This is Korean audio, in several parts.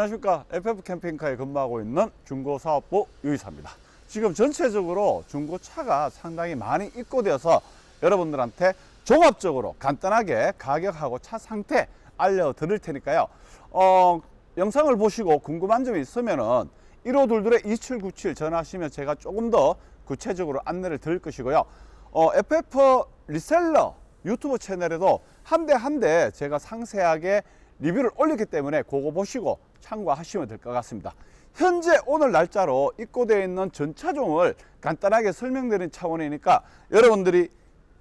안녕하십니까. FF 캠핑카에 근무하고 있는 중고사업부 유이사입니다. 지금 전체적으로 중고차가 상당히 많이 입고되어서 여러분들한테 종합적으로 간단하게 가격하고 차 상태 알려드릴 테니까요. 어, 영상을 보시고 궁금한 점이 있으면은 1522-2797 전화하시면 제가 조금 더 구체적으로 안내를 드릴 것이고요. 어, FF 리셀러 유튜브 채널에도 한 대 한 대 제가 상세하게 리뷰를 올렸기 때문에 그거 보시고 참고하시면 될 것 같습니다. 현재 오늘 날짜로 입고되어 있는 전차종을 간단하게 설명드리는 차원이니까 여러분들이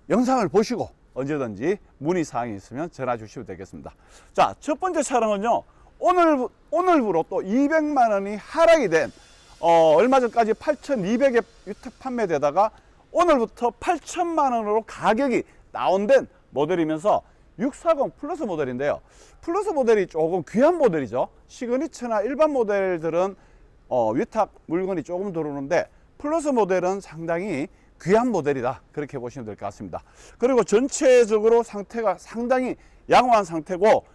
영상을 보시고 언제든지 문의 사항이 있으면 전화 주시면 되겠습니다. 자, 첫 번째 차량은요. 오늘 오늘부로 또 200만 원이 하락이 된 어, 얼마 전까지 8,200에 유택 판매되다가 오늘부터 8천만 원으로 가격이 다운된 모델이면서 640 플러스 모델인데요. 플러스 모델이 조금 귀한 모델이죠. 시그니처나 일반 모델들은 어, 위탁 물건이 조금 들어오는데 플러스 모델은 상당히 귀한 모델이다. 그렇게 보시면 될 것 같습니다. 그리고 전체적으로 상태가 상당히 양호한 상태고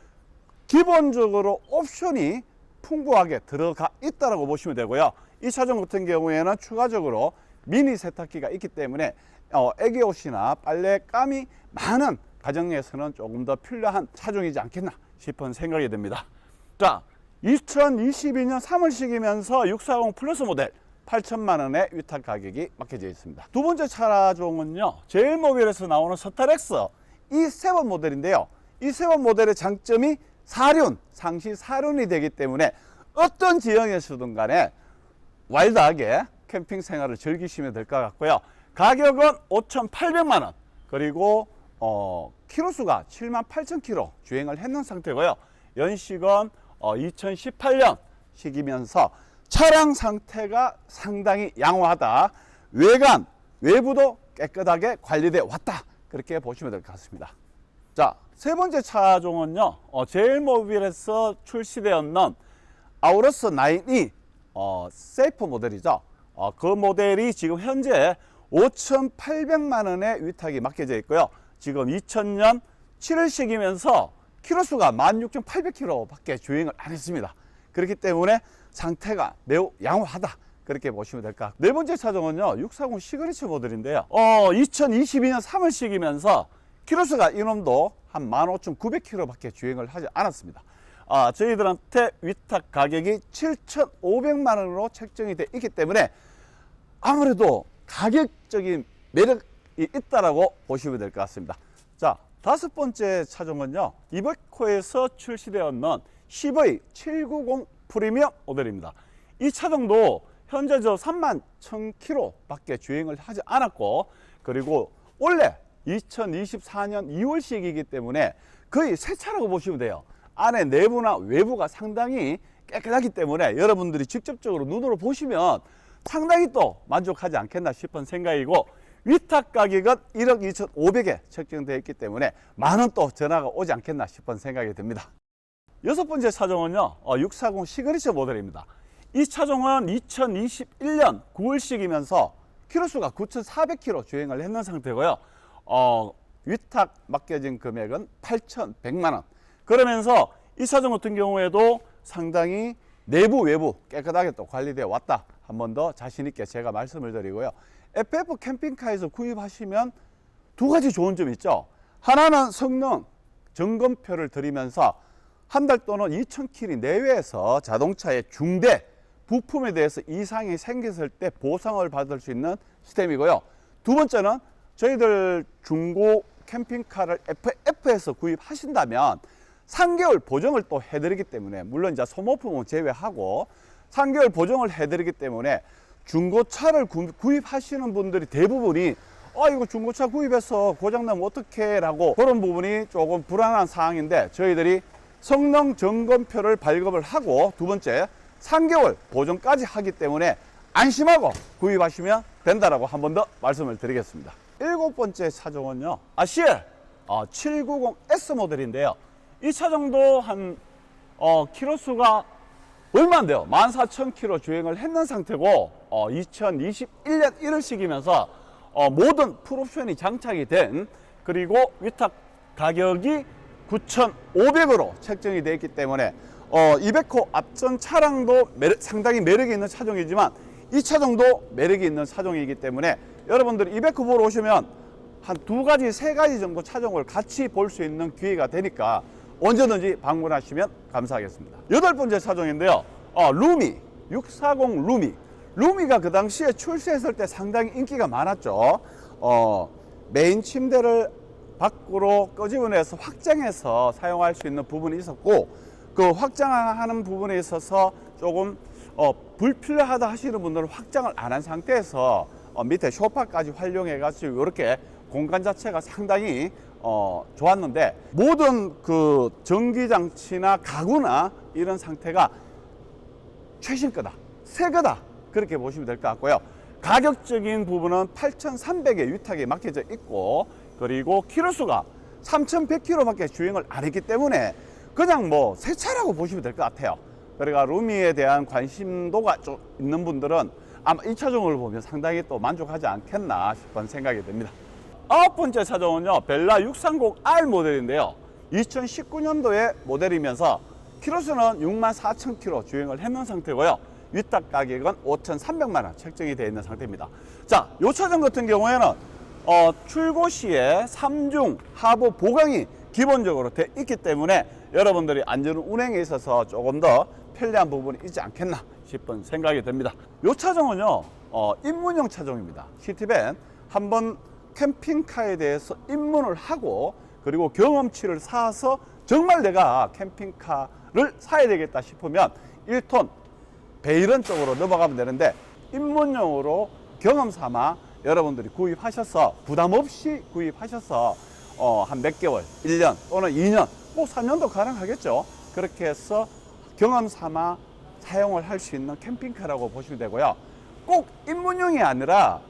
기본적으로 옵션이 풍부하게 들어가 있다고 보시면 되고요. 이 차종 같은 경우에는 추가적으로 미니 세탁기가 있기 때문에 어, 애기 옷이나 빨래 감이 많은 가정에서는 조금 더 필요한 차종이지 않겠나 싶은 생각이 듭니다. 자, 2022년 3월식이면서 640 플러스 모델 8천만 원의 위탁 가격이 막혀져 있습니다. 두 번째 차종은요, 제일모빌에서 나오는 스타렉스 이 세번 모델인데요. 이 세번 모델의 장점이 사륜, 상시 사륜이 되기 때문에 어떤 지형에서든 간에 와일드하게 캠핑 생활을 즐기시면 될 것 같고요. 가격은 5,800만 원. 그리고 어, 키로수가 7만 8천 킬로 주행을 했는 상태고요. 연식은 어, 2018년 식이면서 차량 상태가 상당히 양호하다. 외관, 외부도 깨끗하게 관리되어 왔다. 그렇게 보시면 될 것 같습니다. 자, 세 번째 차종은요, 어, 제일모빌에서 출시되었는 아우러스 9이 어, 세이프 모델이죠. 어, 그 모델이 지금 현재 5,800만 원의 위탁이 맡겨져 있고요. 지금 2000년 7월식이면서 키로수가 16,800km 밖에 주행을 안 했습니다. 그렇기 때문에 상태가 매우 양호하다. 그렇게 보시면 될것 같고. 네 번째 차종은요, 640 시그니처 모델인데요. 어, 2022년 3월식이면서 키로수가 이놈도 한 15,900km 밖에 주행을 하지 않았습니다. 아, 저희들한테 위탁 가격이 7,500만 원으로 책정이 되어 있기 때문에 아무래도 가격적인 매력이 있다라고 보시면 될 것 같습니다. 자, 다섯 번째 차종은요. 이베코에서 출시되었는 CV 790 프리미엄 모델입니다. 이 차종도 현재 저 3만 1000km 밖에 주행을 하지 않았고 그리고 원래 2024년 2월식이기 때문에 거의 새 차라고 보시면 돼요. 안에 내부나 외부가 상당히 깨끗하기 때문에 여러분들이 직접적으로 눈으로 보시면 상당히 또 만족하지 않겠나 싶은 생각이고 위탁 가격은 1억 2,500에 책정되어 있기 때문에 많은 또 전화가 오지 않겠나 싶은 생각이 듭니다. 여섯 번째 차종은요, 640 시그니처 모델입니다. 이 차종은 2021년 9월식이면서 키로수가 9,400km 주행을 했는 상태고요. 어, 위탁 맡겨진 금액은 8,100만 원. 그러면서 이 차종 같은 경우에도 상당히 내부 외부 깨끗하게 또 관리되어 왔다. 한 번 더 자신 있게 제가 말씀을 드리고요. FF 캠핑카에서 구입하시면 두 가지 좋은 점이 있죠. 하나는 성능 점검표를 드리면서 한 달 또는 2,000km 내외에서 자동차의 중대 부품에 대해서 이상이 생겼을 때 보상을 받을 수 있는 시스템이고요. 두 번째는 저희들 중고 캠핑카를 FF에서 구입하신다면 3개월 보정을 또 해드리기 때문에 물론 이제 소모품은 제외하고 3개월 보정을 해드리기 때문에 중고차를 구, 구입하시는 분들이 대부분이 아 이거 중고차 구입해서 고장나면 어떡해 라고 그런 부분이 조금 불안한 상황인데 저희들이 성능 점검표를 발급을 하고 두 번째 3개월 보정까지 하기 때문에 안심하고 구입하시면 된다라고 한 번 더 말씀을 드리겠습니다. 일곱 번째 차종은요. 아시엘 어, 790S 모델인데요. 이 차종도 한 어, 키로수가 얼마 안 돼요. 14,000km 주행을 했는 상태고 어, 2021년 1월식이면서 어, 모든 풀옵션이 장착이 된 그리고 위탁 가격이 9,500으로 책정이 되어 있기 때문에 어, 200호 앞전 차량도 매력- 상당히 매력이 있는 차종이지만 이 차종도 매력이 있는 차종이기 때문에 여러분들이 200호 보러 오시면 한 두 가지, 세 가지 정도 차종을 같이 볼 수 있는 기회가 되니까 언제든지 방문하시면 감사하겠습니다. 여덟 번째 차종인데요. 어, 루미, 640 루미. 루미가 그 당시에 출시했을 때 상당히 인기가 많았죠. 어, 메인 침대를 밖으로 끄집어내서 확장해서 사용할 수 있는 부분이 있었고 그 확장하는 부분에 있어서 조금 어, 불필요하다 하시는 분들은 확장을 안 한 상태에서 어, 밑에 소파까지 활용해 가지고 이렇게 공간 자체가 상당히 어, 좋았는데 모든 그 전기 장치나 가구나 이런 상태가 최신 거다, 새 거다 그렇게 보시면 될 것 같고요. 가격적인 부분은 8,300의 위탁에 맡겨져 있고 그리고 키로수가 3,100km밖에 주행을 안 했기 때문에 그냥 뭐 새 차라고 보시면 될 것 같아요. 그러니까 루미에 대한 관심도가 좀 있는 분들은 아마 이 차종을 보면 상당히 또 만족하지 않겠나 싶은 생각이 듭니다. 아홉 번째 차종은요 벨라 630R 모델인데요. 2019년도의 모델이면서 키로수는 64,000km 주행을 했는 상태고요. 위탁 가격은 5,300만 원 책정이 되어 있는 상태입니다. 자이 차종 같은 경우에는 어, 출고 시에 3중 하부 보강이 기본적으로 돼 있기 때문에 여러분들이 안전 운행에 있어서 조금 더 편리한 부분이 있지 않겠나 싶은 생각이 듭니다. 이 차종은요 어, 입문용 차종입니다. 시티밴 한번 캠핑카에 대해서 입문을 하고 그리고 경험치를 쌓아서 정말 내가 캠핑카를 사야 되겠다 싶으면 1톤 베이런 쪽으로 넘어가면 되는데 입문용으로 경험 삼아 여러분들이 구입하셔서 부담 없이 구입하셔서 어, 한 몇 개월, 1년 또는 2년, 뭐 3년도 가능하겠죠. 그렇게 해서 경험 삼아 사용을 할 수 있는 캠핑카라고 보시면 되고요. 꼭 입문용이 아니라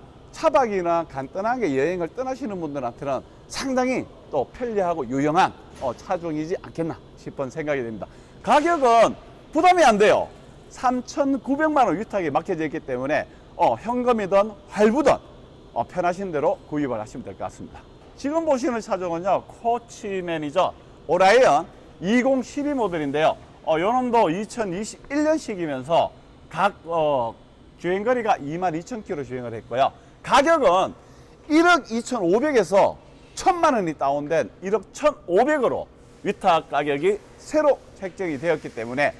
차박이나 간단하게 여행을 떠나시는 분들한테는 상당히 또 편리하고 유용한 어, 차종이지 않겠나 싶은 생각이 듭니다. 가격은 부담이 안 돼요. 3,900만 원 위탁에 맡겨져 있기 때문에 어, 현금이든 할부든 어, 편하신 대로 구입을 하시면 될 것 같습니다. 지금 보시는 차종은요, 코치 매니저 오라이언 2012 모델인데요. 어, 요놈도 2021년식이면서 각 어, 주행거리가 22,000km 주행을 했고요. 가격은 1억 2,500에서 1천만 원이 다운된 1억 1,500으로 위탁 가격이 새로 책정이 되었기 때문에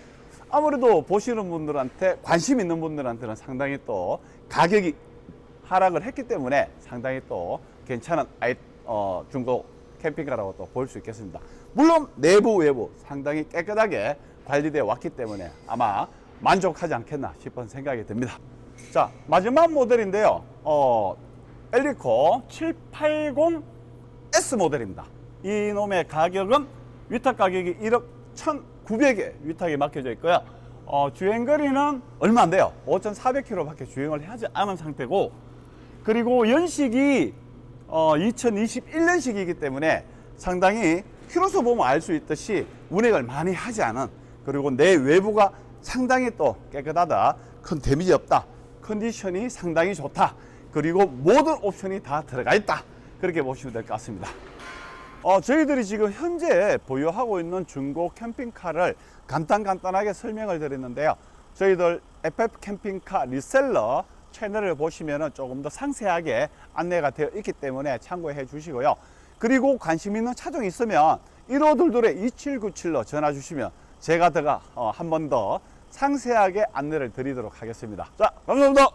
아무래도 보시는 분들한테 관심 있는 분들한테는 상당히 또 가격이 하락을 했기 때문에 상당히 또 괜찮은 아이, 어, 중고 캠핑카라고 또 볼 수 있겠습니다. 물론 내부 외부 상당히 깨끗하게 관리되어 왔기 때문에 아마 만족하지 않겠나 싶은 생각이 듭니다. 자 마지막 모델인데요. 어, 엘리코 780S 모델입니다. 이 놈의 가격은 위탁 가격이 1억 1,900에 위탁에 맡겨져 있고요. 어, 주행거리는 얼마 안 돼요. 5,400km밖에 주행을 하지 않은 상태고 그리고 연식이 어, 2021년식이기 때문에 상당히 키로수 보면 알 수 있듯이 운행을 많이 하지 않은 그리고 내 외부가 상당히 또 깨끗하다 큰 데미지 없다 컨디션이 상당히 좋다 그리고 모든 옵션이 다 들어가 있다 그렇게 보시면 될 것 같습니다 어, 저희들이 지금 현재 보유하고 있는 중고 캠핑카를 간단간단하게 설명을 드렸는데요. 저희들 FF 캠핑카 리셀러 채널을 보시면 조금 더 상세하게 안내가 되어 있기 때문에 참고해 주시고요. 그리고 관심 있는 차종이 있으면 1522-2797로 전화 주시면 제가 어, 한번 더 상세하게 안내를 드리도록 하겠습니다. 자, 감사합니다.